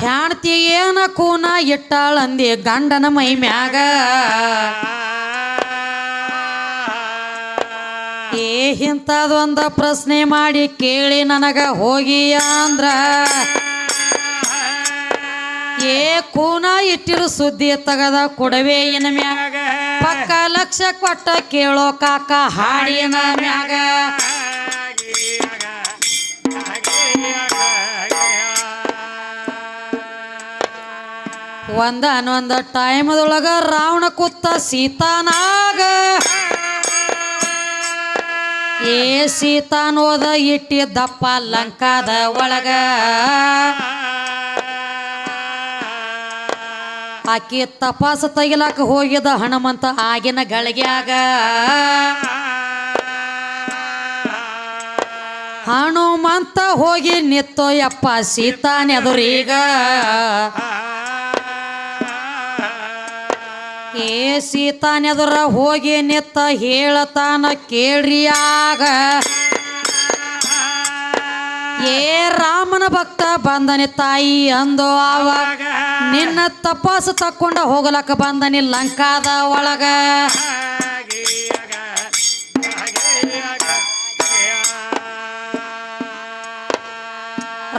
ಹೆಣ್ತಿ ಏನ ಕೂನ ಇಟ್ಟಾಳಂದಿ ಗಂಡನ ಮೈ ಮ್ಯಾಗ. ಏ ಇಂಥದೊಂದ ಪ್ರಶ್ನೆ ಮಾಡಿ ಕೇಳಿ ನನಗ ಹೋಗಿ ಅಂದ್ರ? ಏ ಕೂನ ಇಟ್ಟಿರು ಸುದ್ದಿ ತಗದ ಕೊಡವೆ ಇನ ಮ್ಯಾಗ. ಪಕ್ಕ ಲಕ್ಷ ಕೊಟ್ಟ ಕೇಳೋ ಕಾಕ ಹಾಡಿನ ಮ್ಯಾಗ. ಒಂದನೊಂದ ಟೈಮದೊಳಗ ರಾವಣ ಕುತ್ತ ಸೀತಾನಾಗ. ಏ ಸೀತಾನೋದ ಇಟ್ಟಿದ್ದಪ್ಪ ಲಂಕಾದ ಒಳಗ. ಆಕಿ ತಪಾಸ ತೆಗಿಲಾಕ ಹೋಗಿದ ಹನುಮಂತ ಆಗಿನ ಗಳಿಗ್ಯಾಗ. ಹನುಮಂತ ಹೋಗಿ ನಿತ್ತೋಯಪ್ಪ ಸೀತಾನೆದುರೀಗ ಏ ಸೀತಾನೆದ್ರ ಹೋಗಿ ನಿತ್ತ ಹೇಳತಾನ ಕೇಳ್ರಿಯಾಗ. ಏ ರಾಮನ ಭಕ್ತ ಬಂದನೆ ತಾಯಿ ಅಂದೋ ಆವಾಗ ನಿನ್ನ ತಪಾಸು ತಕ್ಕೊಂಡ ಹೋಗಲಕ್ಕ ಬಂದನಿ ಲಂಕಾದ ಒಳಗ.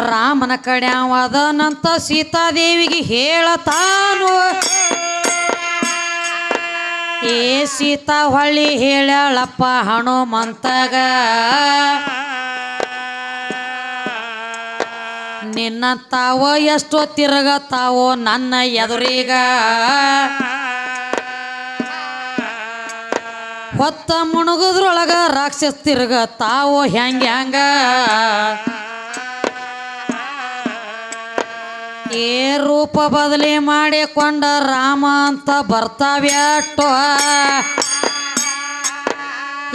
ರಾಮನ ಕಡೆ ಅವದನಂತ ಸೀತಾದೇವಿಗೆ ಹೇಳತಾನು. ಏ ಸೀತಾ ಹೊಳ್ಳಿ ಹೇಳಪ್ಪ ಹನುಮಂತಗ. ನಿನ್ನ ತಾವ ಎಷ್ಟೋ ತಿರುಗತಾವೋ ನನ್ನ ಎದುರಿಗ. ಹೊತ್ತ ಮುಣುಗದ್ರೊಳಗ ರಾಕ್ಷಸ ತಿರುಗತಾವೋ ಹೆಂಗ ಹೆಂಗ. ರೂಪ ಬದಲಿ ಮಾಡಿಕೊಂಡ ರಾಮ ಅಂತ ಬರ್ತಾವ್ಯಾಟೋ.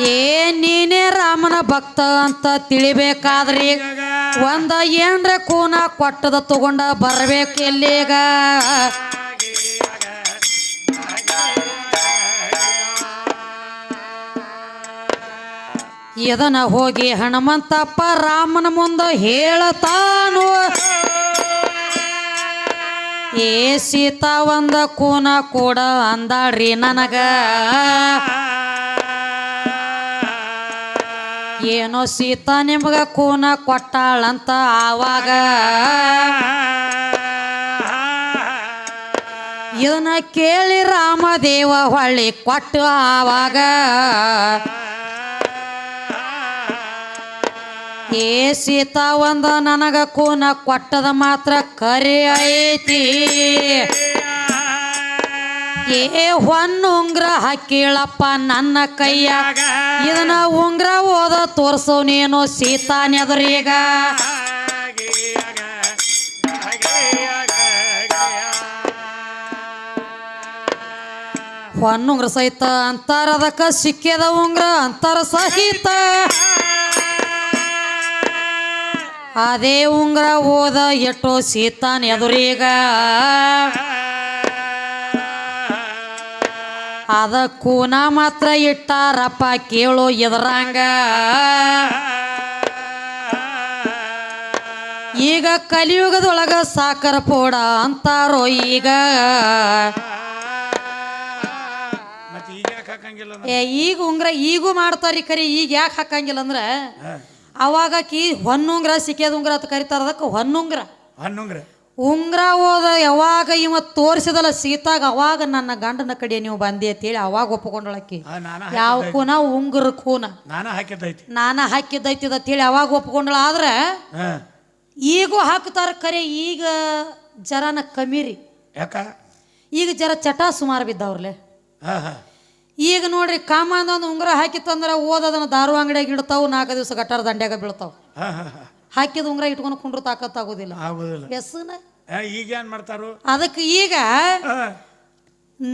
ಏ ನೀನೇ ರಾಮನ ಭಕ್ತ ಅಂತ ತಿಳಿಬೇಕಾದ್ರಿ. ಒಂದ ಏನ್ರ ಕೂನ ಕೊಟ್ಟದ ತಗೊಂಡ ಬರ್ಬೇಕು ಎಲ್ಲಿಗ? ಇದನ್ನ ಹೋಗಿ ಹನುಮಂತಪ್ಪ ರಾಮನ ಮುಂದೆ ಹೇಳತಾನು. ಏ ಸೀತಾ ಒಂದ ಕೂನ ಕೂಡ ಅಂದಾಳ್ರಿ ನನಗ. ಏನೋ ಸೀತಾ ನಿಮ್ಗ ಕೂನ ಕೊಟ್ಟಾಳಂತ ಆವಾಗ. ಇದನ್ನ ಕೇಳಿ ರಾಮದೇವ ಹೊಳ್ಳಿ ಕೊಟ್ಟು ಆವಾಗ. ಏ ಸೀತಾ, ಒಂದ ನನಗ ಕೂನ ಕೊಟ್ಟದ ಮಾತ್ರ ಕರೆ ಐತಿ. ಏ ಹೊನ್ನು ಉಂಗ್ರ ಹಾಕಿಳಪ್ಪ ನನ್ನ ಕೈಯ. ಇದನ್ನ ಉಂಗ್ರ ಓದ ತೋರ್ಸೋ ನೀನು ಸೀತಾ ನೆದರೀಗ ಹೊನ್ನುಂಗ್ರ ಸಹಿತ ಅಂತಾರದಕ್ಕ ಸಿಕ್ಕಿದ ಉಂಗ್ರ ಅಂತಾರ ಸಹಿತ. ಅದೇ ಉಂಗ್ರ ಓದ ಎಷ್ಟೋ ಸೀತಾನ್ ಎದುರೀಗ ಅದ ಕೂನ ಮಾತ್ರ ಇಟ್ಟಾರಪ್ಪ ಕೇಳು ಎದರಂಗ ಈಗ ಕಲಿಯುಗದೊಳಗ ಸಾಕರ ಪೋಡ ಅಂತಾರೋ ಈಗ ಮತ್ತೆ ಈಗ ಯಾಕೆ ಹಾಕಂಗಿಲ್ಲ ಏ ಈಗ ಉಂಗ್ರ ಈಗೂ ಮಾಡ್ತಾರಿ ಕರಿ ಈಗ ಯಾಕೆ ಹಾಕಂಗಿಲ್ಲ ಅಂದ್ರೆ ಅವಾಗ ಕಿ ಹೊನ್ನುಂಗ್ರ ಸಿಕ್ಕಿದ ಉಂಗ್ರ ಅಂತ ಕರಿತಾರ. ಅದಕ್ಕೆ ಹೊನ್ನುಂಗ್ರ. ಹನ್ನೊಂಗ್ರೆ. ಉಂಗ್ರ ಹೋದ ಯಾವಾಗ ಇವ ತೋರಿಸಿದಲ್ಲ ಸೀತಾಗ ಅವಾಗ ನನ್ನ ಗಂಡನ ಕಡೆ ನೀವು ಬಂದಿ ಅಂತೇಳಿ ಅವಾಗ ಒಪ್ಕೊಂಡಳಕ್ಕಿ ಆ, ನಾನ ಯಾವ ಕೂನ? ಉಂಗ್ರ ಕೂನ. ನಾನ ಹಾಕಿದ್ದೈತಿ. ನಾನ ಹೇಳಿ ಅಂತೇಳಿ ಅವಾಗ ಒಪ್ಕೊಂಡಳ ಆದ್ರೆ ಹಾ. ಈಗೂ ಹಾಕ್ತಾರ ಕರೆ ಈಗ ಜರನ ಕಮ್ಮಿ ರೀ ಯಾಕ? ಈಗ ಜರ ಚಟ ಸುಮಾರು ಬಿದ್ದವ್ರಲೆ. ಹಾ ಹಾ. ಈಗ ನೋಡ್ರಿ ಕಾಮಂದ ಒಂದು ಉಂಗುರ ಹಾಕಿತ್ತಂದ್ರೆ ಓದೋದನ್ನ ದಾರು ಅಂಗಡಿಯಾಗ ಇಡ್ತಾವು ನಾಲ್ಕು ದಿವಸ ಗಟ್ಟಾರ ದಂಡ್ಯಾಗ ಬೀಳ್ತಾವ. ಹಾಕಿದ ಉಂಗುರ ಇಟ್ಕೊಂಡು ಕುಂಡ್ರು ತಾಕತ್ತಾಗೋದಿಲ್ಲ. ಆಗುದಿಲ್ಲ. ಎಸ್ನ ಈಗ ಏನ್ ಮಾಡ್ತಾರು? ಅದಕ್ಕೆ ಈಗ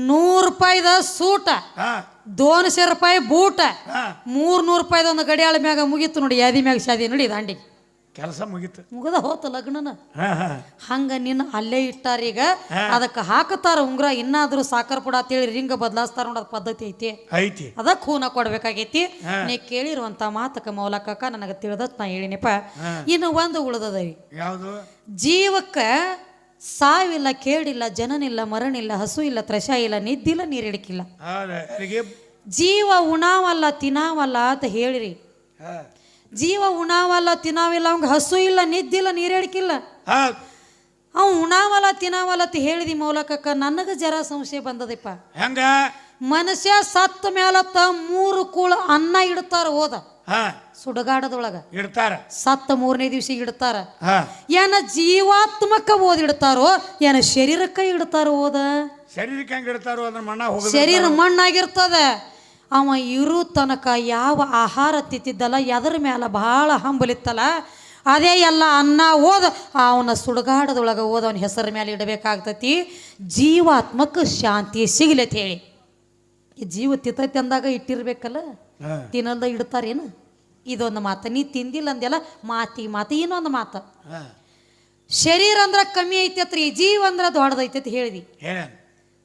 ನೂರು ರೂಪಾಯಿದ ಸೂಟ ದೋನ್ಸೆ ರೂಪಾಯಿ ಬೂಟ ಮೂರ್ ನೂರು ರೂಪಾಯಿದ ಒಂದು ಗಡಿಯಾಳ ಮ್ಯಾಗ ಮುಗೀತು ನೋಡಿ ಯಾದಿ ಮ್ಯಾಗ ಶಾದಿ ನೋಡಿ ದಾಂಡಿ ಕೆಲಸ ಮುಗಿತು. ಮುಗದ ಹೋತ ಲಗ್ನನ? ಹಾ ಹಾ. ಹಂಗ ನಿನ್ನ ಅಲ್ಲೇ ಇಟ್ಟಾರ ಈಗ. ಅದಕ್ಕೆ ಹಾಕತಾರ ಉಂಗ್ರ ಇನ್ನಾದ್ರೂ ಸಾಕರ್ ಪುಡ ಅಂತೇಳಿ ರಿಂಗ ಬದಲಾಸ್ತಾರ ನೋಡೋದ್ ಪದ್ಧತಿ ಐತಿ. ಐತಿ. ಅದಕ್ಕೆ ಹೂನ ಕೊಡ್ಬೇಕಾಗೈತಿ. ನೀ ಕೇಳಿರುವಂತ ಮಾತಕ ಮೌಲಕಕ್ಕ ನನಗೆ ತಿಳಿದತ್ ನಾ ಹೇಳಿನಪ್ಪ. ಇನ್ನು ಒಂದು ಉಳ್ದದರಿ ಯಾವುದು? ಜೀವಕ್ಕ ಸಾವಿಲ್ಲ ಕೇಳಿಲ್ಲ ಜನನಿಲ್ಲ ಮರಣಿಲ್ಲ ಹಸು ಇಲ್ಲ ತ್ರಶ ಇಲ್ಲ ನಿದ್ದಿಲ್ಲ ನೀರಿಡಿಕಿಲ್ಲ. ಜೀವ ಉಣಾವಲ್ಲ ತಿನ್ನಾವಲ್ಲ ಅಂತ ಹೇಳಿರಿ. ಜೀವ ಉಣಾವಲ್ಲ ತಿನ್ನಾವಿಲ್ಲ ಅವಂಗ ಹಸು ಇಲ್ಲ ನಿದ್ದಿಲ್ಲ ನೀರೇಡಿಕಿಲ್ಲ. ಅವ್ ಉಣಾವಲ್ಲ ತಿನ್ನಾವಲ್ಲ ಅಂತ ಹೇಳಿದಿ ಮೂಲಕಕ್ಕ ನನಗ ಜರ ಸಂಶಯ ಬಂದದಪ್ಪ. ಹೆಂಗ? ಮನುಷ್ಯ ಸತ್ತ ಮೇಲತ್ತ ಮೂರು ಕೂಳ ಅನ್ನ ಇಡ್ತಾರ ಹೋದ. ಸುಡಗಾಡದೊಳಗ. ಇಡ್ತಾರ. ಸತ್ತ ಮೂರನೇ ದಿವಸ ಇಡ್ತಾರ. ಏನ ಜೀವಾತ್ಮಕ್ಕ ಓದಿಡ್ತಾರೋ ಏನ ಶರೀರಕ್ಕ ಇಡ್ತಾರೋ ಓದ ಶರೀರಕ್ಕೆ ಹೆಂಗ್ ಇಡ್ತಾರೋ ಅದ್ರ ಮಣ್ಣ ಶರೀರ ಮಣ್ಣಾಗಿರ್ತದ. ಅವ ಇರೋ ತನಕ ಯಾವ ಆಹಾರ ತಿತ್ತಿದ್ದಲ್ಲ ಎದ್ರ ಮೇಲೆ ಭಾಳ ಹಂಬಲಿತ್ತಲ್ಲ ಅದೇ ಎಲ್ಲ ಅನ್ನ ಓದ ಅವನ ಸುಡುಗಾಡದೊಳಗೆ ಓದ ಅವನ ಹೆಸರ ಮೇಲೆ ಇಡಬೇಕಾಗ್ತತಿ. ಜೀವಾತ್ಮಕ್ಕೆ ಶಾಂತಿ ಸಿಗಲಿ ಅಂತ ಹೇಳಿ. ಈ ಜೀವ ತಿತ್ತೈತಿ ಅಂದಾಗ ಇಟ್ಟಿರ್ಬೇಕಲ್ಲ? ತಿನ್ನಂದ ತಿನ್ನಲ್ದ ಇಡ್ತಾರೇನು? ಇದೊಂದು ಮಾತು. ನೀ ತಿಂದಿಲ್ಲ ಅಂದೆಲ್ಲ ಮಾತಿ ಮಾತು ಇನ್ನೊಂದು ಮಾತು. ಶರೀರ ಅಂದ್ರೆ ಕಮ್ಮಿ ಐತತ್ರಿ ಜೀವ ಅಂದ್ರೆ ದೊಡ್ಡದೈತಿ ಅಂತ ಹೇಳಿದಿ. ಹೇಳ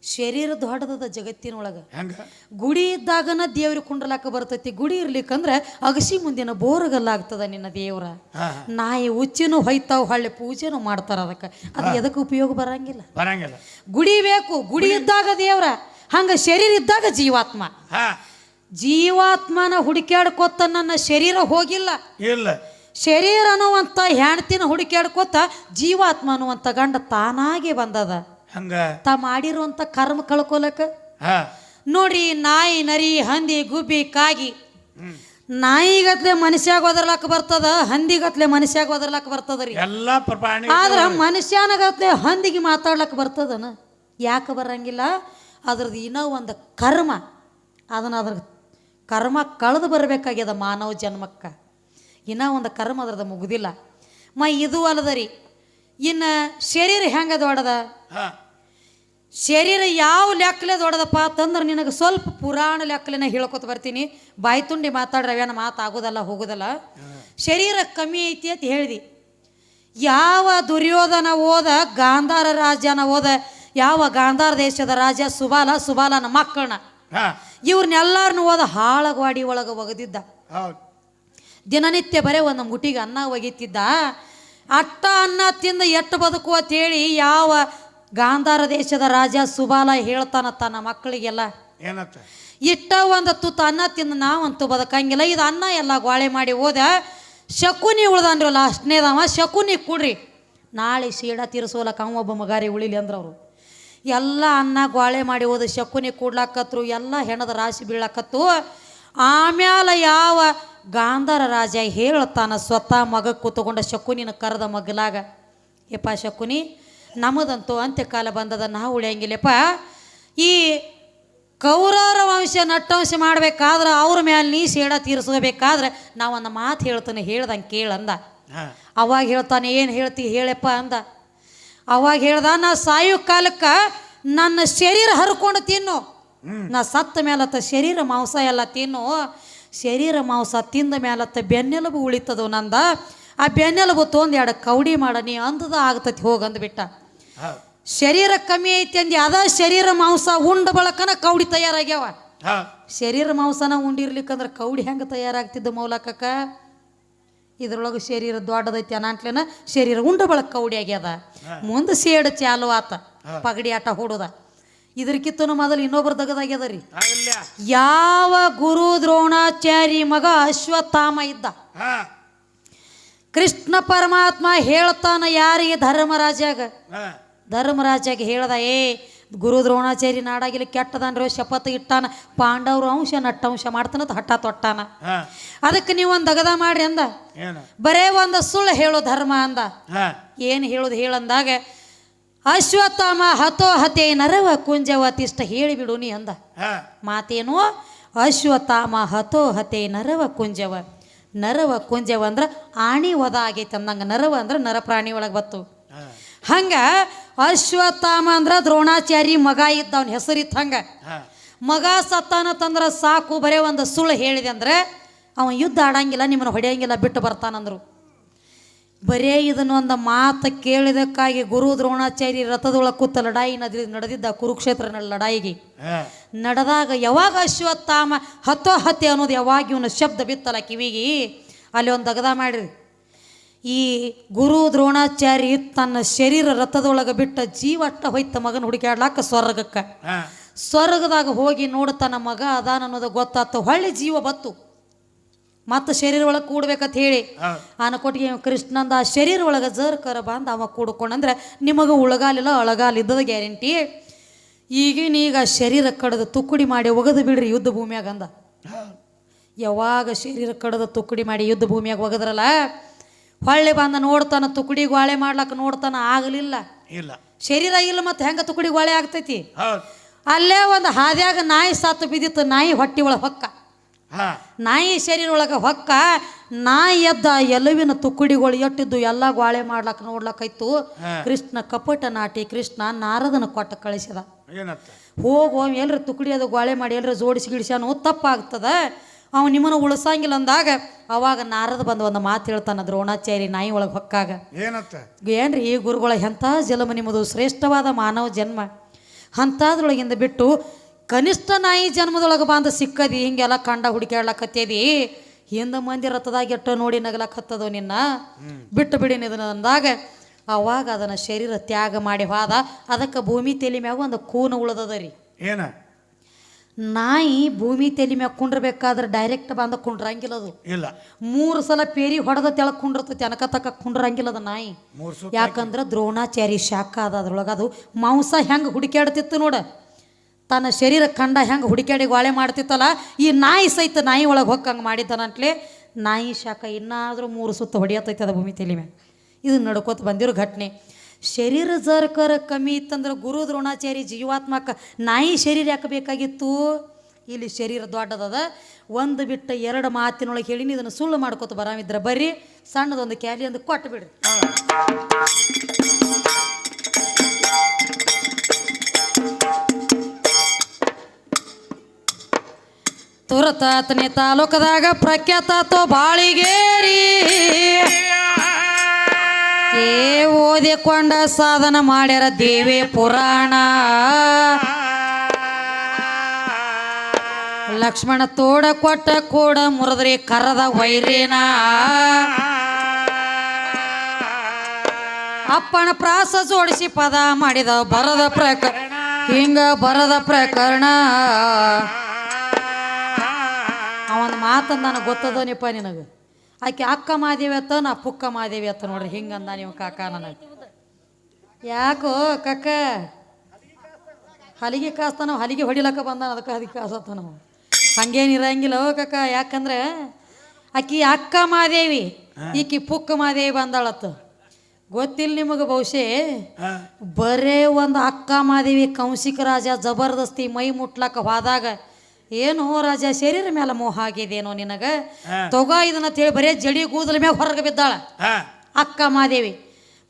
ಶರೀರ ದೊಡ್ಡದದ ಜಗತ್ತಿನೊಳಗ. ಹೆಂಗ? ಗುಡಿ ಇದ್ದಾಗನ ದೇವ್ರಿಗೆ ಕುಂಡ್ರಲಾಕ ಬರ್ತೈತಿ. ಗುಡಿ ಇರ್ಲಿಕ್ಕಂದ್ರೆ ಅಗಸಿ ಮುಂದಿನ ಬೋರಗಲ್ಲ ಆಗ್ತದ ನಿನ್ನ ದೇವ್ರ. ನಾಯಿ ಉಚ್ಚಿನೂ ಹೊಯ್ತಾವ್ ಹಳ್ಳಿ ಪೂಜೆನೂ ಮಾಡ್ತಾರ ಅದಕ್ಕೆ. ಅದು ಎದಕ್ಕೆ ಉಪಯೋಗ ಬರಂಗಿಲ್ಲ. ಬರಂಗಿಲ್ಲ. ಗುಡಿ ಬೇಕು ಗುಡಿ ಇದ್ದಾಗ ದೇವ್ರ ಹಂಗ ಶರೀರ ಇದ್ದಾಗ ಜೀವಾತ್ಮ. ಜೀವಾತ್ಮನ ಹುಡುಕ್ಯಾಡ್ಕೊತ ನನ್ನ ಶರೀರ ಹೋಗಿಲ್ಲ. ಇಲ್ಲ. ಶರೀರ ಅನ್ನುವಂಥ ಹೆಣ್ತಿನ ಹುಡುಕ್ಯಾಡ್ಕೊತ ಜೀವಾತ್ಮ ಅನ್ನುವಂಥ ಗಂಡ ತಾನಾಗೆ ಬಂದದ. ಹಂಗ? ತಾ ಮಾಡಿರುವಂತ ಕರ್ಮ ಕಳ್ಕೊಲಕ? ನೋಡಿ ನೋಡ್ರಿ ನಾಯಿ ನರಿ ಹಂದಿ ಗುಬ್ಬಿ ಕಾಗಿ. ನಾಯಿಗತ್ಲೆ ಮನುಷ್ಯಾಗ ಒದರ್ಲಾಕ ಬರ್ತದ ಹಂದಿಗತ್ಲೆ ಮನುಷ್ಯಾಗ ಒದರ್ಲಾಕ ಬರ್ತದ ರೀ ಎಲ್ಲ ಪ್ರಾಣಿ ಆದ್ರ ಮನುಷ್ಯನಗತ್ಲೆ ಹಂದಿಗೆ ಮಾತಾಡ್ಲಕ್ ಬರ್ತದನ? ಯಾಕೆ ಬರಂಗಿಲ್ಲ? ಅದ್ರದ್ದು ಇನ್ನೂ ಒಂದು ಕರ್ಮ. ಅದನ್ನ ಅದ್ರ ಕರ್ಮ ಕಳೆದು ಬರಬೇಕಾಗ್ಯದ ಮಾನವ ಜನ್ಮಕ್ಕೆ. ಇನ್ನೂ ಒಂದು ಕರ್ಮ ಅದ್ರದ್ದು ಮುಗುದಿಲ್ಲ. ಮ ಇದು ಅಲ್ಲದ ರೀ ಇನ್ನು ಶರೀರ ಹೆಂಗೆ ದೊಡ್ಡದ? ಹಾ. ಶರೀರ ಯಾವ ಲೆಕ್ಕಲೆ ದೊಡ್ಡದಪ್ಪ ಅಂತಂದ್ರೆ ನಿನಗೆ ಸ್ವಲ್ಪ ಪುರಾಣ ಲೆಕ್ಕಲೆನ ಹೇಳ್ಕೊತ ಬರ್ತೀನಿ. ಬಾಯಿ ತುಂಡಿ ಮಾತು ಮಾತಾಗೋದಲ್ಲ ಹೋಗೋದಲ್ಲ. ಶರೀರ ಕಮ್ಮಿ ಐತಿ ಅಂತ ಹೇಳಿದಿ. ಯಾವ ದುರ್ಯೋಧನ ಓದ ಗಾಂಧಾರ ರಾಜನ ಓದ ಯಾವ ಗಾಂಧಾರ ದೇಶದ ರಾಜ ಸುಬಾಲ ಸುಬಾಲನ ಮಕ್ಕಳನ್ನ ಇವ್ರನ್ನೆಲ್ಲರನ್ನು ಓದ ಹಾಳಗವಾಡಿ ಒಳಗೆ ಒಗದಿದ್ದ. ದಿನನಿತ್ಯ ಬರೇ ಒಂದು ಮುಟಿಗೆ ಅನ್ನ ಒಗಿತಿದ್ದ. ಅಟ್ಟ ಅನ್ನ ತಿಂದ ಎಟ್ಟು ಬದುಕು ಅಂತೇಳಿ ಯಾವ ಗಾಂಧಾರ ದೇಶದ ರಾಜ ಸುಬಾಲ ಹೇಳ್ತಾನ ತನ್ನ ಮಕ್ಕಳಿಗೆಲ್ಲ. ಏನತ್ತ? ಇಟ್ಟ ಒಂದು ತುತ್ತ ಅನ್ನ ತಿಂದು ನಾವಂತೂ ಬದಕಂಗಿಲ್ಲ. ಇದು ಅನ್ನ ಎಲ್ಲ ಗೋಳೆ ಮಾಡಿ ಹೋದ. ಶಕುನಿ ಉಳ್ದನ್ರಿ ಲಾಸ್ಟ್ನೇದವ ಶಕುನಿ ಕೊಡ್ರಿ. ನಾಳೆ ಶೀಡ ತೀರಿಸೋಲಕ್ಕ ಅವ ಒಬ್ಬ ಮಗಾರಿ ಉಳಿಲಿ ಅಂದ್ರ ಅವರು. ಎಲ್ಲ ಅನ್ನ ಗೋಳೆ ಮಾಡಿ ಹೋದ ಶಕುನಿ ಕೂಡ್ಲಾಕತ್ರು ಎಲ್ಲ ಹೆಣದ ರಾಶಿ ಬೀಳಾಕತ್ತು. ಆಮ್ಯಾಲ ಯಾವ ಗಾಂಧಾರ ರಾಜ ಹೇಳ್ತಾನ ಸ್ವತಃ ಮಗ ಕೂತ್ಕೊಂಡ ಶಕುನಿನ ಕರೆದ ಮಗಲಾಗ. ಯಪ್ಪ ಶಕುನಿ ನಮ್ಮದಂತೂ ಅಂತ್ಯಕಾಲ ಬಂದದ ನಾವು ಉಳಿಯಂಗಿಲ್ಲಪ್ಪ. ಈ ಕೌರವರ ವಂಶ ನಟ್ಟವಂಶ ಮಾಡ್ಬೇಕಾದ್ರೆ ಅವ್ರ ಮ್ಯಾಲೆ ನೀ ಸೇಡ ತೀರಿಸ್ಕೋಬೇಕಾದ್ರೆ ನಾವೊಂದು ಮಾತು ಹೇಳ್ತಾನೆ ಹೇಳ್ದಂಗೆ ಕೇಳಂದ ಅವಾಗ ಹೇಳ್ತಾನೆ ಏನು ಹೇಳ್ತಿ ಹೇಳಪ್ಪ ಅಂದ. ಅವಾಗ ಹೇಳ್ದ ನಾ ಸಾಯೋ ಕಾಲಕ್ಕೆ ನನ್ನ ಶರೀರ ಹರ್ಕೊಂಡು ತಿನ್ನು. ನಾ ಸತ್ತ ಮೇಲತ್ತ ಶರೀರ ಮಾಂಸ ಎಲ್ಲ ತಿನ್ನು. ಶರೀರ ಮಾಂಸ ತಿಂದ ಮೇಲತ್ತ ಬೆನ್ನೆಲುಬು ಉಳಿತದವು ನಂದ. ಆ ಬೆನ್ನೆಲುಬು ತೊಂದು ಎರಡು ಕೌಡಿ ಮಾಡ ನೀ ಅಂದದ ಆಗ್ತತಿ ಹೋಗಂದ್ಬಿಟ್ಟ ಶರೀರ ಕಮ್ಮಿ ಐತಿ ಅಂದಿ ಅದ ಶರೀರ ಮಾಂಸ ಉಂಡ ಬಳಕನ ಕೌಡಿ ತಯಾರಾಗ್ಯಾವ. ಶರೀರ ಮಾಂಸನ ಉಂಡಿರ್ಲಿಕ್ಕಂದ್ರೆ ಕೌಡಿ ಹೆಂಗೆ ತಯಾರಾಗ್ತಿದ್ದ ಮೌಲಕಕ್ಕ? ಇದ್ರೊಳಗೆ ಶರೀರ ದೊಡ್ಡದೈತಿ ಅನಾಂಟ್ಲೇನ ಶರೀರ ಉಂಡ ಬಳಕ ಕೌಡಿ ಆಗ್ಯದ. ಮುಂದೆ ಸೇಡ್ ಚಾಲು ಆತ ಪಗಡಿ ಆಟ ಹೂಡುದ. ಇದ್ರಕಿತ್ತನು ಮೊದಲು ಇನ್ನೊಬ್ರು ದಗದಾಗ್ಯದ ರೀ ಯಾವ ಗುರು ದ್ರೋಣಾಚಾರಿ ಮಗ ಅಶ್ವತ್ಥಾಮ ಇದ್ದ? ಕೃಷ್ಣ ಪರಮಾತ್ಮ ಹೇಳ್ತಾನ ಯಾರಿಗೆ ಧರ್ಮರಾಜಾಗ ಧರ್ಮರಾಜಾಗ ಹೇಳ್ದ ಏ ಗುರು ದ್ರೋಣಾಚಾರಿ ನಾಡಾಗಿಲ್ಲ ಕೆಟ್ಟದನ್ರಿ ಶಪಥ ಇಟ್ಟಾನ ಪಾಂಡವ್ರ ಅಂಶ ನಟ್ಟಂಶ ಮಾಡ್ತಾನದ ಹಠ ತೊಟ್ಟಾನ. ಅದಕ್ಕೆ ನೀವು ಒಂದು ದಗದ ಮಾಡ್ರಿ ಅಂದ. ಬರೇ ಒಂದು ಸುಳ್ಳು ಹೇಳೋ ಧರ್ಮ ಅಂದ. ಏನು ಹೇಳೋದು ಹೇಳಂದಾಗ ಅಶ್ವತ್ಥಾಮ ಹತೋ ಹತೆ ನರವ ಕುಂಜವ ತಿಷ್ಟ ಹೇಳಿಬಿಡು ನೀ ಅಂದ. ಮಾತೇನು? ಅಶ್ವತ್ಥಾಮ ಹತೋ ಹತೆ ನರವ ಕುಂಜವ ನರವ ಕುಂಜವ ಅಂದ್ರೆ ಆಣಿ ವದ ಆಗೈತೆ ಅಂದಂಗೆ ನರವ ಅಂದ್ರೆ ನರ ಪ್ರಾಣಿ ಒಳಗೆ ಬತ್ತು. ಹಂಗ ಅಶ್ವತ್ಥಾಮ ಅಂದ್ರ ದ್ರೋಣಾಚಾರಿ ಮಗ ಇದ್ದ ಅವನ ಹೆಸರಿತ್ತು ಹಂಗ. ಮಗ ಸತ್ತಾನ ತಂದ್ರ ಸಾಕು ಬರೇ ಒಂದು ಸುಳ್ಳು ಹೇಳಿದೆ ಅಂದ್ರೆ ಅವ ಯುದ್ಧ ಆಡಂಗಿಲ್ಲ ನಿಮ್ಮನ್ನ ಹೊಡೆಯಂಗಿಲ್ಲ ಬಿಟ್ಟು ಬರ್ತಾನಂದ್ರು ಬರೇ ಇದನ್ನೊಂದು ಮಾತು ಕೇಳಿದಕ್ಕಾಗಿ ಗುರು ದ್ರೋಣಾಚಾರ್ಯ ರಥದೊಳಗೆ ಕೂತ ಲಡಾಯಿ ನದಿ ನಡೆದಿದ್ದ ಕುರುಕ್ಷೇತ್ರ ಲಡಾಯಿಗೆ. ನಡೆದಾಗ ಯಾವಾಗ ಅಶ್ವತ್ಥಾಮ ಹತ್ತೋ ಹತ್ಯೆ ಅನ್ನೋದು ಯಾವಾಗ ಇವನ ಶಬ್ದ ಬಿತ್ತಲ್ಲ ಕಿವಿಗೆ ಅಲ್ಲಿ ಒಂದು ದಗದ ಮಾಡಿರಿ. ಈ ಗುರು ದ್ರೋಣಾಚಾರ್ಯ ತನ್ನ ಶರೀರ ರಥದೊಳಗೆ ಬಿಟ್ಟ ಜೀವಟ್ಟ ಹೋಯ್ತ ಮಗನ ಹುಡುಕ್ಯಾಡ್ಲಾಕ ಸ್ವರ್ಗಕ್ಕೆ. ಸ್ವರ್ಗದಾಗ ಹೋಗಿ ನೋಡ್ತಾನ ಮಗ ಅದಾನ ಅನ್ನೋದು ಗೊತ್ತಾತು. ಹೊಳ್ಳಿ ಜೀವ ಬತ್ತು. ಮತ್ತೆ ಶರೀರ ಒಳಗೆ ಕೂಡ್ಬೇಕಂತ ಹೇಳಿ ಆನ ಕೊಟ್ಟಿಗೆ ಕೃಷ್ಣಂದ ಆ ಶರೀರ ಒಳಗೆ ಜರ್ ಕರ ಬಂದು ಅವ ಕೂಡ್ಕೊಂಡಂದ್ರೆ ನಿಮಗೆ ಉಳಗಾಲಿಲ್ಲ ಅಳಗಾಲ ಇದ್ದದ ಗ್ಯಾರಂಟಿ. ಈಗಿನ ಈಗ ಶರೀರ ಕಡದ ತುಕ್ಕುಡಿ ಮಾಡಿ ಒಗದು ಬಿಡ್ರಿ ಯುದ್ಧ ಭೂಮಿಯಾಗ ಅಂದ. ಯಾವಾಗ ಶರೀರ ಕಡದ ತುಕ್ಕುಡಿ ಮಾಡಿ ಯುದ್ಧ ಭೂಮಿಯಾಗ ಒಗದ್ರಲ್ಲ? ಹೊಳ್ಳಿ ಬಂದ ನೋಡ್ತಾನ ತುಕುಡಿ ಗೋಳೆ ಮಾಡ್ಲಕ್ಕ ನೋಡ್ತಾನ ಆಗಲಿಲ್ಲ. ಇಲ್ಲ. ಶರೀರ ಇಲ್ಲ ಮತ್ತೆ ಹೆಂಗ ತುಕುಡಿ ಗೋಳೆ ಆಗ್ತೈತಿ? ಅಲ್ಲೇ ಒಂದು ಹಾದ್ಯಾಗ ನಾಯಿ ಸಾತು ಬಿದ್ದಿತ್ತು ನಾಯಿ ಹೊಟ್ಟಿ ಒಳಗೆ ಹೊಕ್ಕ. ನಾಯಿ ಶರೀರ ಒಳಗೆ ಹೊಕ್ಕ ನಾಯಿ ಎದ್ದ ಎಲುವಿನ ತುಕ್ಕಡಿಗಳು ಎಟ್ಟಿದ್ದು ಎಲ್ಲ ಗೋಳೆ ಮಾಡ್ಲಕ್ಕ ನೋಡ್ಲಕ್ಕಾಯ್ತು. ಕೃಷ್ಣ ಕಪಟ ನಾಟಿ ಕೃಷ್ಣ ನಾರದನ ಕೊಟ್ಟ ಕಳಿಸಿದ. ಹೋಗೋ ಹೋಗು ಎಲ್ರ ತುಕುಡಿ ಅದು ಗೋಳೆ ಮಾಡಿ ಎಲ್ರ ಜೋಡಿಸಿ ಗಿಡಿಸ್ಯಾನು ತಪ್ಪಾಗ್ತದ. ಅವ ನಿಮ್ಮನ್ನು ಉಳಿಸಂಗಿಲ್ಲ ಅಂದಾಗ ಅವಾಗ ನಾರದ ಬಂದು ಒಂದು ಮಾತು ಹೇಳ್ತಾನ ದ್ರೋಣಾಚಾರಿ ನಾಯಿ ಒಳಗೆ ಹೊಕ್ಕಾಗ. ಏನತ್ತ ಏನ್ರಿ ಈ ಗುರುಗಳ ಎಂಥ ಜನ್ಮ ನಿಮ್ಮದು? ಶ್ರೇಷ್ಠವಾದ ಮಾನವ ಜನ್ಮ. ಅಂಥದ್ರೊಳಗಿಂದ ಬಿಟ್ಟು ಕನಿಷ್ಠ ನಾಯಿ ಜನ್ಮದೊಳಗೆ ಬಂದು ಸಿಕ್ಕದಿ ಹಿಂಗೆಲ್ಲ ಕಂಡ ಹುಡುಕ್ಯಾಡ್ಲಕತ್ತೇದಿ ಹಿಂದ ಮಂದಿ ರಥದಾಗ ಎಟ್ಟ ನೋಡಿ ನಗಲಕತ್ತದೋ ನಿನ್ನ? ಬಿಟ್ಟು ಬಿಡಿ ಇದನ್ನ ಅಂದಾಗ ಅವಾಗ ಅದನ್ನು ಶರೀರ ತ್ಯಾಗ ಮಾಡಿ ಹೋದ. ಅದಕ್ಕೆ ಭೂಮಿ ತಲೆ ಮ್ಯಾಗ ಒಂದು ಕೂನ ಉಳ್ದದ ರೀ. ಏನ? ನಾಯಿ ಭೂಮಿ ತಲೆ ಮ್ಯಾಗ ಕುಂಡ್ರಬೇಕಾದ್ರೆ ಡೈರೆಕ್ಟ್ ಬಂದ ಕುಂಡ್ರಂಗಿಲ್ಲ ಅದು. ಇಲ್ಲ. ಮೂರು ಸಲ ಪೇರಿ ಹೊಡೆದ ತೆಳ ಕುಂಡಿರ್ತೈತಿ ಅನಕ ತಕ್ಕ ಕುಂಡ್ರಂಗಿಲ್ಲ ಅದು ನಾಯಿ. ಮೂರ್ ಸುತ್ತ ಯಾಕಂದ್ರೆ ದ್ರೋಣಾಚಾರಿ ಶಾಖ ಅದ ಅದ್ರೊಳಗೆ ಅದು ಮಾಂಸ ಹೆಂಗೆ ಹುಡುಕ್ಯಾಡ್ತಿತ್ತು ನೋಡ. ತನ್ನ ಶರೀರ ಕಂಡ ಹೆಂಗೆ ಹುಡುಕ್ಯಾಡಿ ಗೋಳೆ ಮಾಡ್ತಿತ್ತಲ್ಲ ಈ ನಾಯಿ ಸಹಿತ ನಾಯಿ ಒಳಗೆ ಹೊಕ್ಕಂಗೆ ಮಾಡಿದ್ದಾನಂಟ್ಲೆ ನಾಯಿ ಶಾಖ ಇನ್ನಾದರೂ ಮೂರು ಸುತ್ತ ಹೊಡಿಯತೈತೆ ಅದ ಭೂಮಿ ತಲೆ ಮ್ಯಾಗ. ಇದು ನಡ್ಕೋತ ಬಂದಿರೋ ಘಟನೆ. ಶರೀರ ಜರ್ಕರ ಕಮ್ಮಿ ಇತ್ತಂದ್ರೆ ಗುರು ದ್ರೋಣಾಚಾರಿ ಜೀವಾತ್ಮಕ ನಾಯಿ ಶರೀರ ಯಾಕೆ ಬೇಕಾಗಿತ್ತು? ಇಲ್ಲಿ ಶರೀರ ದೊಡ್ಡದದ. ಒಂದು ಬಿಟ್ಟ ಎರಡು ಮಾತಿನೊಳಗೆ ಹೇಳಿನಿ ಇದನ್ನು ಸುಳ್ಳು ಮಾಡ್ಕೋತ ಬರಾಮಿದ್ರೆ ಬರ್ರಿ. ಸಣ್ಣದೊಂದು ಕ್ಯಾಲಿ ಒಂದು ಕೊಟ್ಟು ಬಿಡ್ರಿ. ತುರತಾತನೆ ತಾಲೂಕದಾಗ ಪ್ರಖ್ಯಾತಾತೋ ಬಾಳಿಗೇರಿ. ಏ ಓದಿಕೊಂಡ ಸಾಧನ ಮಾಡ್ಯಾರ ದೇವಿ ಪುರಾಣ. ಲಕ್ಷ್ಮಣ ತೋಡ ಕೊಟ್ಟ ಕೂಡ ಮುರದ್ರಿ ಕರದ ವೈರೇನ. ಅಪ್ಪನ ಪ್ರಾಸ ಜೋಡಿಸಿ ಪದ ಮಾಡಿದ ಬರದ ಪ್ರಕರಣ. ಹಿಂಗ ಬರದ ಪ್ರಕರಣ. ಅವನ ಮಾತು ನನಗೆ ಗೊತ್ತದನಿಪ್ಪ ನಿನಗೆ? ಆಕೆ ಅಕ್ಕ ಮಾದೇವಿ ಅತ್ತ ನಾ ಪುಕ್ಕ ಮಾದೇವಿ ಅತ್ತ ನೋಡ್ರಿ ಹಿಂಗಂದ ನೀವು ಕಾಕ ನನಗೆ. ಯಾಕೋ ಕಕ್ಕ ಹಲಿಗೆ ಕಾಸ್ತ ನಾವು ಹಲಿಗೆ ಹೊಡಿಲಕ್ಕ ಬಂದಾನ ಅದಕ್ಕೆ ಹಲಿಗೆ ಕಾಸತ್ತ ನಾವು ಹಂಗೇನು ಇರಂಗಿಲ್ಲ ಓ ಕಕ್ಕ ಯಾಕಂದ್ರೆ ಆಕಿ ಅಕ್ಕ ಮಾದೇವಿ ಈಕಿ ಪುಕ್ಕ ಮಾದೇವಿ ಬಂದಾಳತ್ತ. ಗೊತ್ತಿಲ್ಲ ನಿಮಗೆ ಬಹುಶಃ ಬರೇ ಒಂದು ಅಕ್ಕ ಮಾದೇವಿ ಕೌಶಿಕ ರಾಜ ಜಬರ್ದಸ್ತಿ ಮೈ ಮುಟ್ಲಕ್ಕ ಹೋದಾಗ ಏನು ರಾಜ ಶರೀರ ಮೇಲೆ ಮೋಹ ಆಗಿದೇನೋ ನಿನಗ. ತಗೋ ಇದನ್ನ ತಿಳಿ ಬರೇ ಜಡಿ ಕೂದಲ ಮ್ಯಾಗ ಹೊರಗೆ ಬಿದ್ದಾಳ. ಅಕ್ಕ ಮಾದೇವಿ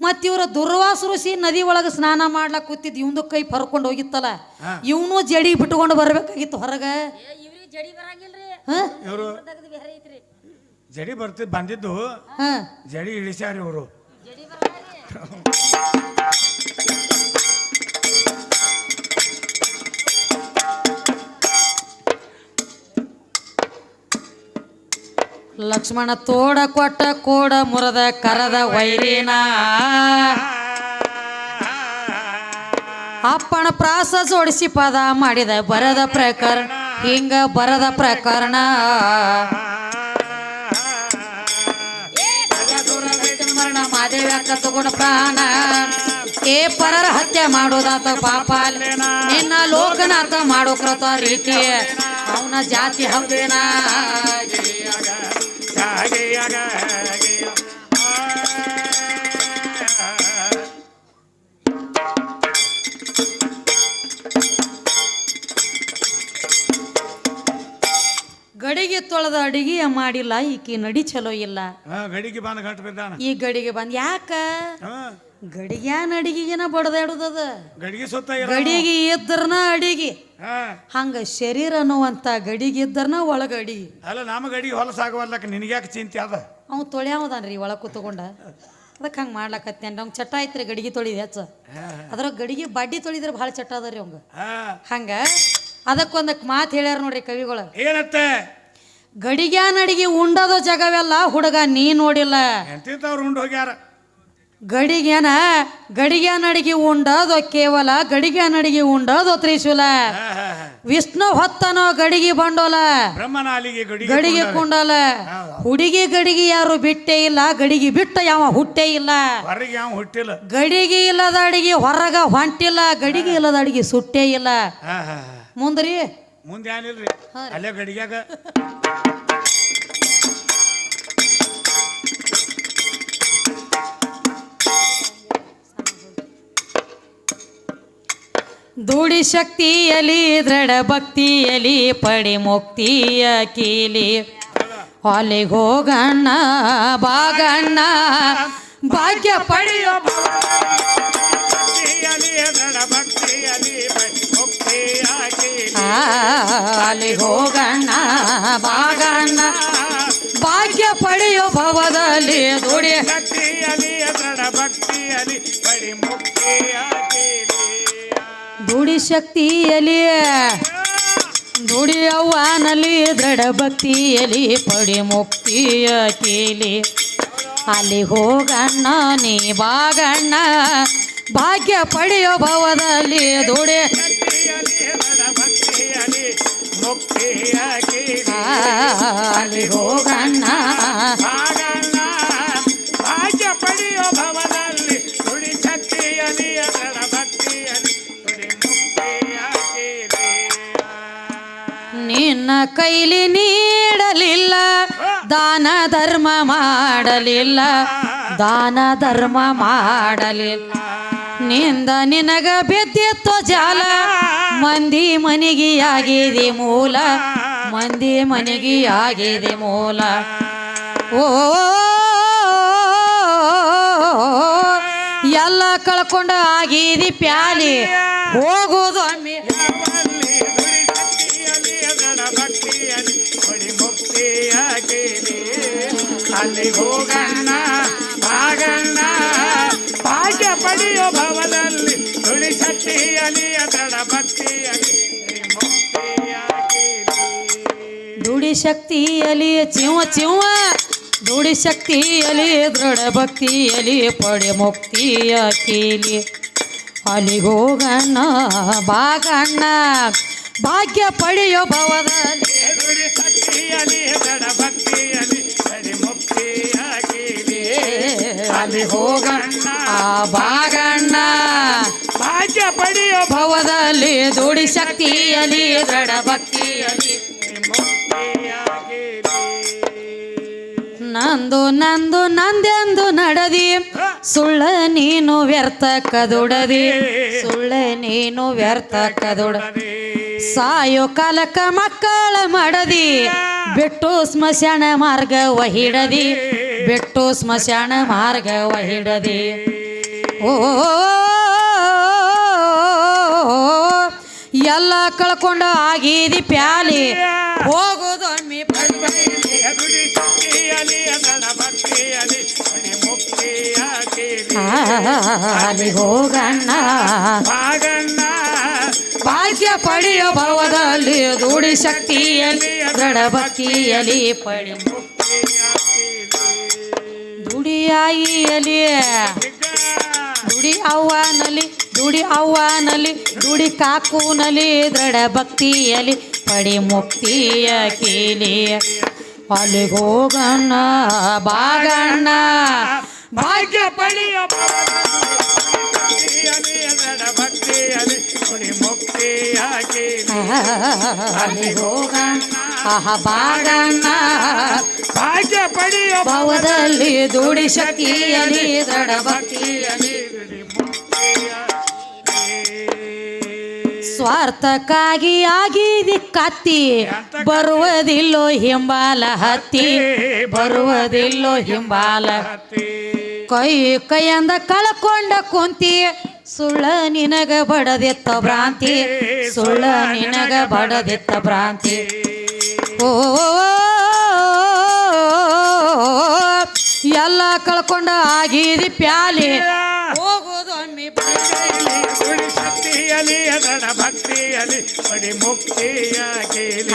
ಮತ್ತೆ ಇವರು ದುರ್ವಾಸ ಋಷಿ ನದಿ ಒಳಗೆ ಸ್ನಾನ ಮಾಡ್ಲಾಕ್ ಕೂತಿದ್ ಇವಂದು ಕೈ ಪರ್ಕೊಂಡು ಹೋಗಿತ್ತಲ್ಲ. ಇವನು ಜಡಿ ಬಿಟ್ಕೊಂಡು ಬರ್ಬೇಕಾಗಿತ್ತು ಹೊರಗೆ? ಜಡಿ ಬರ್ತಿ ಬಂದಿದ್ದು. ಹಾ. ಜಡಿ ಇಳಿಸ್ಯಾರ ಇವರು. ಲಕ್ಷ್ಮಣ ತೋಡ ಕೊಟ್ಟ ಕೋಡ ಮುರದ ಕರದ ವೈರಿನ. ಅಪ್ಪಣ ಪ್ರಾಸ ಜೋಡಿಸಿ ಪದ ಮಾಡಿದ ಬರದ ಪ್ರಕರಣ. ಹಿಂಗ ಬರದ ಪ್ರಕರಣ. ಮರಣ ತಗೊಂಡ ಪ್ರಾಣ. ಏ ಪರರ ಹತ್ಯೆ ಮಾಡೋದಾತ ಪಾಪ ನಿನ್ನ ಲೋಕನಾಥ ಮಾಡೋ ಕೃತ ರೀತಿ ಅವನ ಜಾತಿ ಹಂಗಿನ ಗಡಿಗೆ ತೊಳೆದ ಅಡಿಗೆ ಮಾಡಿಲ್ಲ ಈಕಿ ನಡಿ ಚಲೋ ಇಲ್ಲ. ಗಡಿಗೆ ಬಂದ ಗಂಟು ಬಿದ್ದಾನ. ಈ ಗಡಿಗೆ ಬಂದ್ ಯಾಕ? ಗಡಿಗ್ಯಾನ ಅಡಿಗೆನ ಬಡದಾಡುದದ. ಗಡಿಗೆ ಸುತ್ತ ಗಡಿಗೆ ಇದ್ರನ ಅಡಿಗೆ. ಹಂಗ ಶರೀರ ಅನ್ನುವಂತ ಗಡಿಗೆ ಇದ್ರನ ಒಳಗ ಅಡಿಗೆ ಅಲ್ಲ ನಮ್ಮ ಗಡಿಗೆ ಹೊಲಸಾಗವಲ್ಲಕ ನಿನಗ್ಯಾಕೆ ಚಿಂತೆ ಅದ? ಅವ್ ತೊಳ್ಯಾವದಾನ್ರಿ ಒಳಗೆ ಕೂತ್ಕೊಂಡ? ಅದಕ್ಕೆ ಹಂಗೆ ಮಾಡ್ಲಕತ್ತೇನ್ರಿ ಚಟ್ಟ ಚಟ ಐತ್ರಿ ಗಡಿಗೆ ತೊಳಿದ ಹೆಚ್ಚ. ಅದ್ರ ಗಡಿಗೆ ಬಡ್ಡಿ ತೊಳಿದ್ರೆ ಭಾಳ ಚಟ ಅದ ರೀ ಅವಂಗ. ಹಂಗ ಅದಕ್ಕೊಂದಕ್ಕೆ ಮಾತು ಹೇಳ್ಯಾರ ನೋಡ್ರಿ ಕವಿಗಳು. ಏನತ್ತೆ? ಗಡಿಗ್ಯಾನ ಅಡಿಗೆ ಉಂಡದ ಜಗವೆಲ್ಲ ಹುಡುಗ ನೀ ನೋಡಿಲ್ಲ. ಎಂತಿಂತವ್ರು ಉಂಡು ಹೋಗ್ಯಾರ ಗಡಿಗ್ಯಾನ ಗಡಿಗ್ಯಾನ ಅಡಿಗೆ ಉಂಡೋದು ಕೇವಲ ಗಡಿಗ್ಯಾನ್ ಅಡಿಗೆ ಉಂಡದ ತ್ರಿಶೂಲ. ವಿಷ್ಣು ಹೊತ್ತನೋ ಗಡಿಗೆ ಬಂಡೋಲ. ಗಡಿಗೆ ಕುಂಡಲ. ಹುಡುಗಿ ಗಡಿಗೆ ಯಾರು ಬಿಟ್ಟೆ ಇಲ್ಲ ಗಡಿಗೆ ಬಿಟ್ಟ ಯಾವ ಹುಟ್ಟೆ ಇಲ್ಲ. ಹೊರಗೆ ಯಾವ ಹುಟ್ಟಿಲ್ಲ. ಗಡಿಗೆ ಇಲ್ಲದ ಅಡಿಗೆ ಹೊರಗ ಹೊಂಟಿಲ್ಲ ಗಡಿಗೆ ಇಲ್ಲದ ಅಡಿಗೆ ಸುಟ್ಟೇ ಇಲ್ಲ. ಮುಂದ್ರಿ. ಮುಂದೆ ಏನಿಲ್ರಿ ಅಲ್ಲೇ ಗಡಿಗ್ಯಾಗ. ದುಡಿ ಶಕ್ತಿಯಲಿ ದೃಢ ಭಕ್ತಿಯಲಿ ಪಡಿ ಮುಕ್ತಿಯ ಕೀಲಿ. ಹೊಲಿಗೆ ಹೋಗಣ್ಣ ಬಾಗಣ್ಣ ಭಾಗ್ಯ ಪಡೆಯೋ ಅಲ್ಲಿಗೆ ಹೋಗಣ್ಣ, ಬಾಗಣ್ಣ. ಭಾಗ್ಯ ಪಡೆಯೋ ಭವದಲ್ಲಿ ದುಡಿ ಭಕ್ತಿಯಲಿ ಭಕ್ತಿಯಲಿ ಪಡಿ ದುಡಿ ಶಕ್ತಿಯಲಿ ದುಡಿಯವ್ವನಲ್ಲಿ ದೃಢ ಭಕ್ತಿಯಲಿ ಪಡಿ ಮುಕ್ತಿಯ ಕೇಳಿ ಅಲ್ಲಿ ಹೋಗಣ್ಣ, ನೀ ಬಾಗಣ್ಣ. ಭಾಗ್ಯ ಪಡೆಯೋ ಭವದಲ್ಲಿ ದುಡಿ ಅಲ್ಲಿ ಹೋಗಣ್ಣ. ಪಡೆಯೋ ನುಡಿ ನುಡಿ ನಿನ್ನ ಕೈಲಿ ನೀಡಲಿಲ್ಲ ದಾನ ಧರ್ಮ ಮಾಡಲಿಲ್ಲ ದಾನ ಧರ್ಮ ಮಾಡಲಿಲ್ಲ. ನಿಂದ ನಿನಗ ಬಿದ್ದಿತ್ತು ಜಾಲ. ಮಂದಿ ಮನೆಗೆ ಆಗಿದೆ ಮೂಲ. ಮಂದಿ ಮನೆಗೆ ಆಗಿದೆ ಮೂಲ. ಓ, ಎಲ್ಲ ಕಳ್ಕೊಂಡು ಆಗಿದೆ ಪ್ಯಾಲಿ. ಹೋಗೋದು ಅಮ್ಮಿ ಅಲ್ಲಿ ಹೋಗಣ್ಣ ಆಗಣ್ಣ ಭಾಗ್ಯ ಪಡೆಯೋ ಅಲಿ ಭಕ್ತಿಯಲಿ ನುಡಿ ಮುಕ್ತಿಯಾಗಿ ದುಡಿ ಶಕ್ತಿಯಲಿ ಚಿವ ಚಿವ ದುಡಿ ಶಕ್ತಿಯಲಿ ದೃಢ ಭಕ್ತಿಯಲಿ ಪಡೆ ಮುಕ್ತಿಯ ಕೀಲಿ. ಅಲಿಗೋಗಣ್ಣ, ಬಾಗಣ್ಣ, ಭಾಗ್ಯ ಪಡೆಯೋ ಭವದಲ್ಲಿ. ನುಡಿ ಶಕ್ತಿಯಲಿ ದೃಢ ಭಕ್ತಿಯಲಿ ಮುಕ್ತಿಯ ಕೀಲಿ ಅಲ್ಲಿ ಹೋಗಣ್ಣ ಬಾಗಣ್ಣ ಪಡೆಯೋ ಭವದಲ್ಲಿ ದುಡಿ ಶಕ್ತಿಯಲಿ ದೃಢ ಭಕ್ತಿಯಲಿ ನಂದು ನಂದು ನಂದೆಂದು ನಡದಿ. ಸುಳ್ಳ ನೀನು ವ್ಯರ್ಥ ಕದುಡದಿ. ಸುಳ್ಳ ನೀನು ವ್ಯರ್ಥ ಕದುಡ. ಸಾಯೋ ಕಾಲಕ ಮಕ್ಕಳ ಮಾಡದಿ. ಬಿಟ್ಟು ಸ್ಮಶಾನ ಮಾರ್ಗ ಹಿಡದಿ ಬಿಟ್ಟು ಸ್ಮಶಾನ ಮಾರ್ಗ ಹಿಡದಿ ಓ ಎಲ್ಲ ಕಳ್ಕೊಂಡು ಆಗಿದಿ ಪ್ಯಾಲಿ. ಹೋಗೋದು ಅಮ್ಮಿ ಅಲ್ಲಿ ಹೋಗಣ್ಣ. ಭಾಗ್ಯ ಪಡೆಯೋ ಭವದಲ್ಲಿ ದುಡಿ ಶಕ್ತಿಯಲ್ಲಿ ದೃಢ ಭಕ್ತಿಯಲ್ಲಿ ಪಡಿ. ದುಡಿಯಾಯಿಯಲ್ಲಿ ದುಡಿ ಅವ್ವನಲ್ಲಿ ದುಡಿ ಅವ್ವನಲ್ಲಿ ದುಡಿ ಕಾಕೂನಲ್ಲಿ ದೃಢ ಭಕ್ತಿಯಲ್ಲಿ ಪಡಿ ಮುಕ್ತಿಯ ಕೀಲಿ. ಅಲ್ಲಿಗೋಗಣ್ಣ ಬಾಗಣ್ಣ. ಭಾಗ್ಯ ಪಡೆಯ ಭಕ್ತಿಯಲಿ ಅದರ ಭಕ್ತಿಯಲಿ ನುಡಿ ಮುಕ್ತಿಯಾಗಿ ಅಲ್ಲಿ ಹೋಗಣ್ಣ ಆಹ ಬಾಗಣ್ಣ. ಭಾಗ್ಯ ಪಡೆಯ ಭವದಲ್ಲಿ ದುಡಿ ಶಕ್ತಿಯಲ್ಲಿ ದೃಢ ಭಕ್ತಿಯಲ್ಲಿ ಸ್ವಾರ್ಥಕ್ಕಾಗಿ ಆಗಿದೆ ಕತ್ತಿ ಬರುವುದಿಲ್ಲೋ ಹಿಂಬಾಲ ಹತ್ತಿ ಬರುವುದಿಲ್ಲೋ ಹಿಂಬಾಲ ಕೈ ಕೈಯಿಂದ ಕಳ್ಕೊಂಡ ಕುಂತಿ ಸುಳ್ಳ ನಿನಗ ಬಡದೆತ್ತ ಭ್ರಾಂತಿ ಸುಳ್ಳ ನಿನಗ ಬಡದೆತ್ತ ಭ್ರಾಂತಿ. ಓ ಎಲ್ಲ ಕಳ್ಕೊಂಡ ಆಗಿದಿ ಪ್ಯಾಲಿ ಹೋಗೋದೊಮ್ಮೆ ಕೇಳಿ ಗುಡಿ ಅದರ ಭಕ್ತಿಯಲ್ಲಿ ಭಕ್ತಿಯಲಿ ಪಡಿ ಕೇಳಿ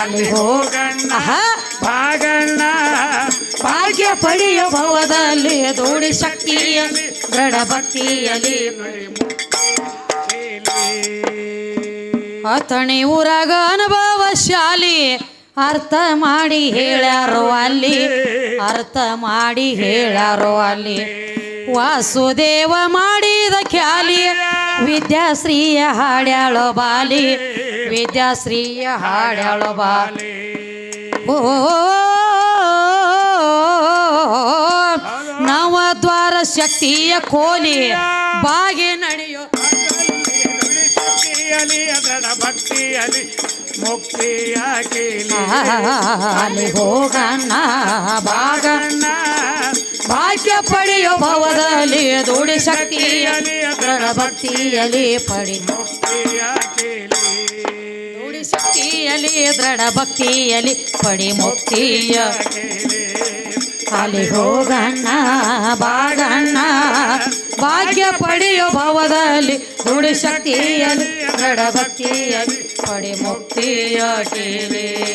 ಅಲ್ಲಿ ಹೋಗಣ್ಣ ಭಾಗಣ್ಣ ಭಾಗ್ಯ ಪಡೆಯ ಭವದಲ್ಲಿ ದೋಡಿ ಶಕ್ತಿಯಲ್ಲಿ ದೃಢ ಭಕ್ತಿಯಲ್ಲಿ ಪಡಿ. ಅತಣಿ ಊರಾಗ ಅನುಭವಶಾಲಿ ಅರ್ಥ ಮಾಡಿ ಹೇಳ್ಯಾರೋ ಅಲ್ಲಿ ಅರ್ಥ ಮಾಡಿ ಹೇಳ್ಯಾರೋ ಅಲ್ಲಿ. ವಾಸುದೇವ ಮಾಡಿದ ಖ್ಯಾಲಿ. ವಿದ್ಯಾಶ್ರೀಯ ಹಾಡ್ಯಾಳೋ ಬಾಲಿ. ವಿದ್ಯಾಶ್ರೀಯ ಹಾಡ್ಯಾಳೋ ಬಾಲಿ. ಓ ನವದ್ವಾರ ಶಕ್ತಿಯ ಕೋಲಿ. ಬಾಗಿ ನಡೆಯೋ ಭಕ್ತಿಯಲಿ ಅಲ್ಲಿ ಹೋಗಣ್ಣ ಬಾಗಣ್ಣ. ಭಾಗ್ಯ ಪಡೆಯೋ ಭವದಲ್ಲಿ ದುಡಿ ಶಕ್ತಿಯಲ್ಲಿ ಅದರ ಭಕ್ತಿಯಲ್ಲಿ ಪಡಿ. ಶಕ್ತಿಯಲ್ಲಿ ದೃಢ ಭಕ್ತಿಯಲ್ಲಿ ಪಡಿ ಮುಕ್ತಿಯ. ಅಲ್ಲಿ ಹೋಗಣ್ಣ, ಬಾಗಣ್ಣ, ಭಾಗ್ಯ ಪಡೆಯೋ ಭವದಲ್ಲಿ ದುಡಿ ಶಕ್ತಿಯಲ್ಲಿ ದೃಢ ಭಕ್ತಿಯಲ್ಲಿ ಪಡಿ ಮುಕ್ತಿಯ ಕೇಳಿ